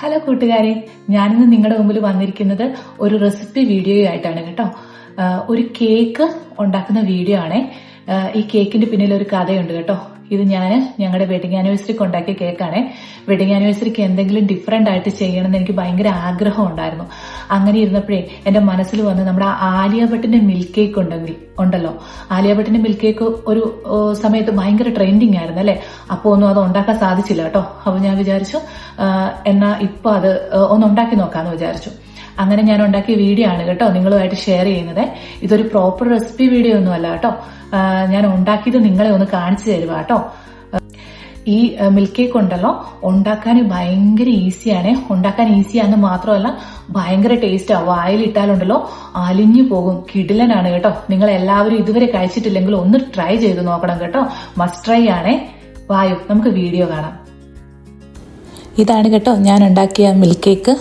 Hello കൂട്ടുകാരെ ഞാനിന്ന് നിങ്ങളുടെ മുമ്പിൽ വന്നിരിക്കുന്നത് ഒരു റെസിപ്പി വീഡിയോ ആയിട്ടാണ് കേട്ടോ. ഒരു കേക്ക് ഉണ്ടാക്കുന്ന വീഡിയോ ആണേ. ഈ കേക്കിന്റെ പിന്നിൽ ഒരു കഥയുണ്ട് കേട്ടോ. ഇത് ഞാൻ ഞങ്ങളുടെ വെഡിങ് ആനിവേഴ്സറിക്ക് ഉണ്ടാക്കിയ കേക്കാണേ വെഡിങ് ആനിവേഴ്സറിക്ക് എന്തെങ്കിലും ഡിഫറെന്റ് ആയിട്ട് ചെയ്യണമെന്ന് എനിക്ക് ഭയങ്കര ആഗ്രഹം ഉണ്ടായിരുന്നു. അങ്ങനെ ഇരുന്നപ്പോഴേ എന്റെ മനസ്സിൽ വന്ന് നമ്മുടെ ആലിയ ഭട്ടിന്റെ മിൽക്ക് കേക്ക് ഉണ്ടെങ്കിൽ ഉണ്ടല്ലോ. ആലിയ ഭട്ടിന്റെ മിൽക്ക് കേക്ക് ഒരു സമയത്ത് ഭയങ്കര ട്രെൻഡിങ് ആയിരുന്നു അല്ലേ? അപ്പൊ ഒന്നും അത് ഉണ്ടാക്കാൻ സാധിച്ചില്ല കേട്ടോ. അപ്പൊ ഞാൻ വിചാരിച്ചു എന്നാ ഇപ്പൊ അത് ഒന്ന് ഉണ്ടാക്കി നോക്കാന്ന് വിചാരിച്ചു. അങ്ങനെ ഞാൻ ഉണ്ടാക്കിയ വീഡിയോ ആണ് കേട്ടോ നിങ്ങളുമായിട്ട് ഷെയർ ചെയ്യുന്നത്. ഇതൊരു പ്രോപ്പർ റെസിപ്പി വീഡിയോ ഒന്നും അല്ല കേട്ടോ. ഞാൻ ഉണ്ടാക്കിയത് നിങ്ങളെ ഒന്ന് കാണിച്ചു തരുക കേട്ടോ. ഈ മിൽക്ക് കേക്ക് ഉണ്ടല്ലോ ഉണ്ടാക്കാൻ ഭയങ്കര ഈസിയാണ് ഉണ്ടാക്കാൻ ഈസിയാന്ന് മാത്രമല്ല ഭയങ്കര ടേസ്റ്റ് ആവും വായിലിട്ടാലുണ്ടല്ലോ അലിഞ്ഞു പോകും. കിടിലനാണ് കേട്ടോ. നിങ്ങൾ എല്ലാവരും ഇതുവരെ കഴിച്ചിട്ടില്ലെങ്കിൽ ഒന്ന് ട്രൈ ചെയ്ത് നോക്കണം കേട്ടോ. മസ്റ്റ് ട്രൈ ആണേ. വായു നമുക്ക് വീഡിയോ കാണാം. ഇതാണ് കേട്ടോ ഞാൻ ഉണ്ടാക്കിയ മിൽക്ക് കേക്ക്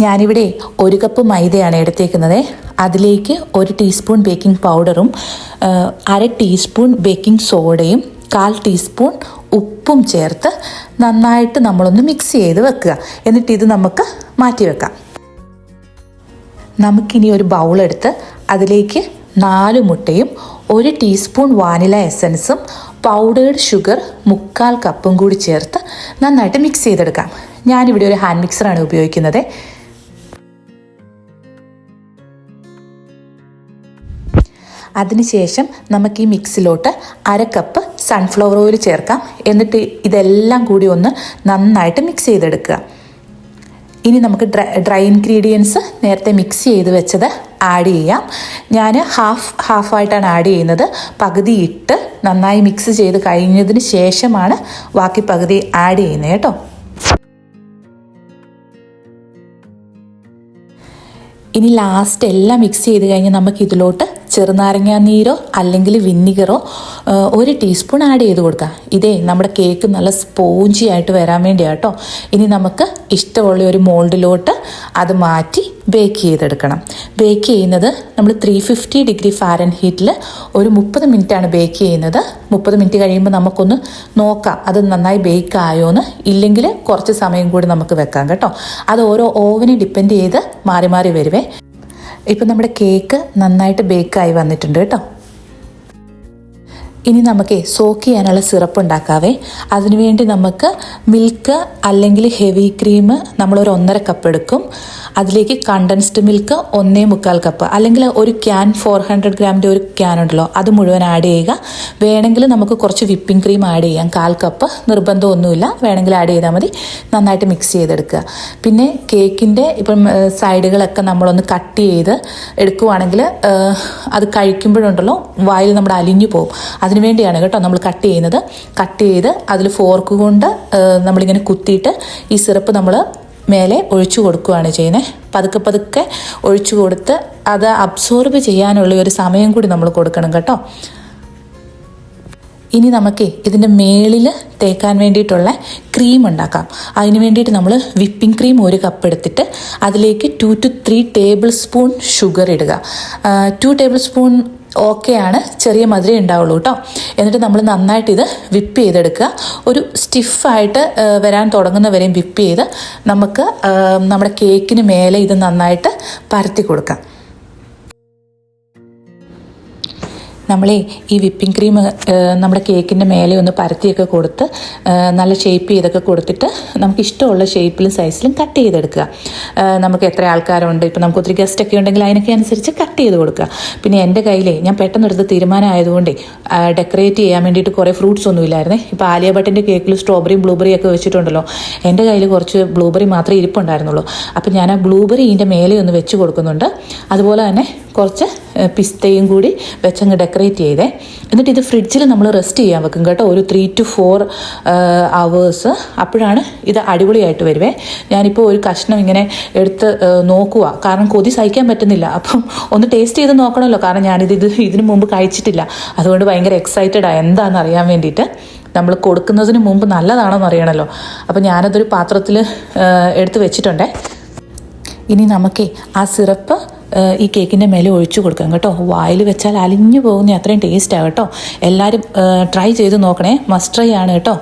ഞാനിവിടെ ഒരു കപ്പ് മൈദയാണ് എടുത്തേക്കുന്നത്. അതിലേക്ക് ഒരു ടീസ്പൂൺ ബേക്കിംഗ് പൗഡറും അര ടീസ്പൂൺ ബേക്കിംഗ് സോഡയും കാൽ ടീസ്പൂൺ ഉപ്പും ചേർത്ത് നന്നായിട്ട് നമ്മളൊന്ന് മിക്സ് ചെയ്ത് വെക്കുക. എന്നിട്ട് ഇത് നമുക്ക് മാറ്റി വെക്കാം. നമുക്കിനി ഒരു ബൗളെടുത്ത് അതിലേക്ക് നാല് മുട്ടയും ഒരു ടീസ്പൂൺ വാനില എസൻസും പൗഡേർഡ് ഷുഗർ മുക്കാൽ കപ്പും കൂടി ചേർത്ത് നന്നായിട്ട് മിക്സ് ചെയ്തെടുക്കാം. ഞാനിവിടെ ഒരു ഹാൻഡ് മിക്സറാണ് ഉപയോഗിക്കുന്നത്. അതിനുശേഷം നമുക്ക് ഈ മിക്സിലോട്ട് അര കപ്പ് സൺഫ്ലവർ ഓയിൽ ചേർക്കാം. എന്നിട്ട് ഇതെല്ലാം കൂടി ഒന്ന് നന്നായിട്ട് മിക്സ് ചെയ്തെടുക്കുക. ഇനി നമുക്ക് ഡ്രൈ ഡ്രൈ ഇൻഗ്രീഡിയൻസ് നേരത്തെ മിക്സ് ചെയ്ത് വെച്ചത് ആഡ് ചെയ്യാം. ഞാൻ ഹാഫ് ഹാഫായിട്ടാണ് ആഡ് ചെയ്യുന്നത്. പകുതി ഇട്ട് നന്നായി മിക്സ് ചെയ്ത് കഴിഞ്ഞതിന് ശേഷമാണ് ബാക്കി പകുതി ആഡ് ചെയ്യുന്നത് കേട്ടോ. ഇനി ലാസ്റ്റ് എല്ലാം മിക്സ് ചെയ്ത് കഴിഞ്ഞ് നമുക്ക് ഇതിലോട്ട് ചെറുനാരങ്ങ നീരോ അല്ലെങ്കിൽ വിന്നിഗറോ ഒരു ടീസ്പൂൺ ആഡ് ചെയ്ത് കൊടുക്കാം. ഇതേ നമ്മുടെ കേക്ക് നല്ല സ്പോഞ്ചി ആയിട്ട് വരാൻ വേണ്ടിയാണ് കേട്ടോ ഇനി നമുക്ക് ഇഷ്ടമുള്ള ഒരു മോൾഡിലോട്ട് അത് മാറ്റി ബേക്ക് ചെയ്തെടുക്കണം. ബേക്ക് ചെയ്യുന്നത് നമ്മൾ ത്രീ ഫിഫ്റ്റി ഡിഗ്രി ഫാരൻ ഹീറ്റിൽ ഒരു മുപ്പത് ആണ് ബേക്ക് ചെയ്യുന്നത്. മുപ്പത് മിനിറ്റ് കഴിയുമ്പോൾ നമുക്കൊന്ന് നോക്കാം അത് നന്നായി ബേക്ക് ആയോ എന്ന് ഇല്ലെങ്കിൽ കുറച്ച് സമയം കൂടി നമുക്ക് വെക്കാം കേട്ടോ. അത് ഓരോ ഓവനെ ഡിപ്പെൻഡ് ചെയ്ത് മാറി മാറി വരുവേ. ഇപ്പം നമ്മുടെ കേക്ക് നന്നായിട്ട് ബേക്കായി വന്നിട്ടുണ്ട് കേട്ടോ. ഇനി നമുക്ക് സോക്ക് ചെയ്യാനുള്ള സിറപ്പ് ഉണ്ടാക്കാവേ. അതിനുവേണ്ടി നമുക്ക് മിൽക്ക് അല്ലെങ്കിൽ ഹെവി ക്രീം നമ്മളൊരു ഒന്നര കപ്പ് എടുക്കും. അതിലേക്ക് കണ്ടൻസ്ഡ് മിൽക്ക് ഒന്നേ മുക്കാൽ കപ്പ് അല്ലെങ്കിൽ ഒരു ക്യാൻ ഫോർ ഹൺഡ്രഡ് ഗ്രാമിന്റെ ഒരു ക്യാൻ ഉണ്ടല്ലോ അത് മുഴുവൻ ആഡ് ചെയ്യുക. വേണമെങ്കിൽ നമുക്ക് കുറച്ച് വിപ്പിംഗ് ക്രീം ആഡ് ചെയ്യാം. കാൽ കപ്പ് നിർബന്ധമൊന്നുമില്ല വേണമെങ്കിൽ ആഡ് ചെയ്താൽ മതി. നന്നായിട്ട് മിക്സ് ചെയ്തെടുക്കുക. പിന്നെ കേക്കിന്റെ ഇപ്പം സൈഡുകളൊക്കെ നമ്മളൊന്ന് കട്ട് ചെയ്ത് എടുക്കുവാണെങ്കിൽ അത് കഴിക്കുമ്പോഴുണ്ടല്ലോ വായിൽ നമ്മുടെ അലിഞ്ഞു പോകും. അതിനു വേണ്ടിയാണ് കേട്ടോ നമ്മൾ കട്ട് ചെയ്യുന്നത്. കട്ട് ചെയ്ത് അതിൽ ഫോർക്ക് കൊണ്ട് നമ്മളിങ്ങനെ കുത്തിയിട്ട് ഈ സിറപ്പ് നമ്മൾ മേലെ ഒഴിച്ചു കൊടുക്കുകയാണ് ചെയ്യുന്നത്. പതുക്കെ പതുക്കെ ഒഴിച്ചു കൊടുത്ത് അത് അബ്സോർബ് ചെയ്യാനുള്ള ഒരു സമയം കൂടി നമ്മൾ കൊടുക്കണം കേട്ടോ. ഇനി നമുക്ക് ഇതിന്റെ മേളിൽ തേക്കാൻ വേണ്ടിയിട്ടുള്ള ക്രീം ഉണ്ടാക്കാം. അതിന് വേണ്ടിയിട്ട് നമ്മൾ വിപ്പിംഗ് ക്രീം ഒരു കപ്പ് എടുത്തിട്ട് അതിലേക്ക് two two three tablespoon sugar ഇടുക. ടു ടേബിൾ സ്പൂൺ ഓക്കെയാണ് ചെറിയ മധുരം ഉണ്ടാവുള്ളൂ കേട്ടോ എന്നിട്ട് നമ്മൾ നന്നായിട്ട് ഇത് വിപ്പ് ചെയ്തെടുക്കുക. ഒരു സ്റ്റിഫായിട്ട് വരാൻ തുടങ്ങുന്നവരെയും വിപ്പ് ചെയ്ത് നമുക്ക് നമ്മുടെ കേക്കിന് മേലെ ഇത് നന്നായിട്ട് പരത്തി കൊടുക്കാം. നമ്മളെ ഈ വിപ്പിംഗ് ക്രീം നമ്മുടെ കേക്കിന്റെ മേലെ ഒന്ന് പരത്തിയൊക്കെ കൊടുത്ത് നല്ല ഷേപ്പ് ചെയ്തൊക്കെ കൊടുത്തിട്ട് നമുക്ക് ഇഷ്ടമുള്ള ഷേപ്പിലും സൈസിലും കട്ട് ചെയ്തെടുക്കുക. നമുക്ക് എത്ര ആൾക്കാരുണ്ട്? ഇപ്പം നമുക്ക് ഒത്തിരി ഗസ്റ്റ് ഒക്കെ ഉണ്ടെങ്കിൽ അതിനൊക്കെ അനുസരിച്ച് കട്ട് ചെയ്ത് കൊടുക്കുക. പിന്നെ എന്റെ കയ്യിലെ ഞാൻ പെട്ടെന്ന് എടുത്ത തീരുമാനമായതുകൊണ്ടേ ഡെക്കറേറ്റ് ചെയ്യാൻ വേണ്ടിയിട്ട് കുറേ ഫ്രൂട്ട്സ് ഒന്നും ഇല്ലായിരുന്നേ. ഇപ്പോൾ ആലിയ ഭട്ടിന്റെ കേക്കിൽ സ്ട്രോബെറിയും ബ്ലൂബെറിയും ഒക്കെ വെച്ചിട്ടുണ്ടല്ലോ. എന്റെ കയ്യിൽ കുറച്ച് ബ്ലൂബെറി മാത്രമേ ഇരിപ്പുണ്ടായിരുന്നുള്ളൂ. അപ്പം ഞാൻ ആ ബ്ലൂബെറി ഇതിന്റെ മേലെ ഒന്ന് വെച്ച് കൊടുക്കുന്നുണ്ട്. അതുപോലെ തന്നെ കുറച്ച് പിസ്തയും കൂടി വെച്ചങ്ങ് ഡെക്കറേറ്റ് ചെയ്തേ. എന്നിട്ട് ഇത് ഫ്രിഡ്ജിൽ നമ്മൾ റെസ്റ്റ് ചെയ്യാൻ വെക്കും കേട്ടോ. ഒരു ത്രീ ടു ഫോർ അവേഴ്സ് അപ്പോഴാണ് ഇത് അടിപൊളിയായിട്ട് വരുവേ. ഞാനിപ്പോൾ ഒരു കഷ്ണം ഇങ്ങനെ എടുത്ത് നോക്കുക കാരണം കൊതി സഹിക്കാൻ പറ്റുന്നില്ല. അപ്പം ഒന്ന് ടേസ്റ്റ് ചെയ്ത് നോക്കണമല്ലോ. കാരണം ഞാനിത് ഇത് ഇതിനു മുമ്പ് കഴിച്ചിട്ടില്ല. അതുകൊണ്ട് ഭയങ്കര എക്സൈറ്റഡ് ആ. എന്താണെന്ന് അറിയാൻ വേണ്ടിയിട്ട് നമ്മൾ കൊടുക്കുന്നതിന് മുമ്പ് നല്ലതാണോ എന്ന് അറിയണമല്ലോ അപ്പം ഞാനതൊരു പാത്രത്തിൽ എടുത്ത് വെച്ചിട്ടുണ്ടേ. ഇനി നമുക്കേ ആ സിറപ്പ് ഈ കേക്കിന്റെ മേലെ ഒഴിച്ചു കൊടുക്കണം കേട്ടോ. വായിൽ വെച്ചാൽ അലിഞ്ഞു പോകുന്ന അത്രയും ടേസ്റ്റാണ് കേട്ടോ. എല്ലാവരും ട്രൈ ചെയ്ത് നോക്കണേ. മസ്റ്റ് ട്രൈ ആണ് കേട്ടോ.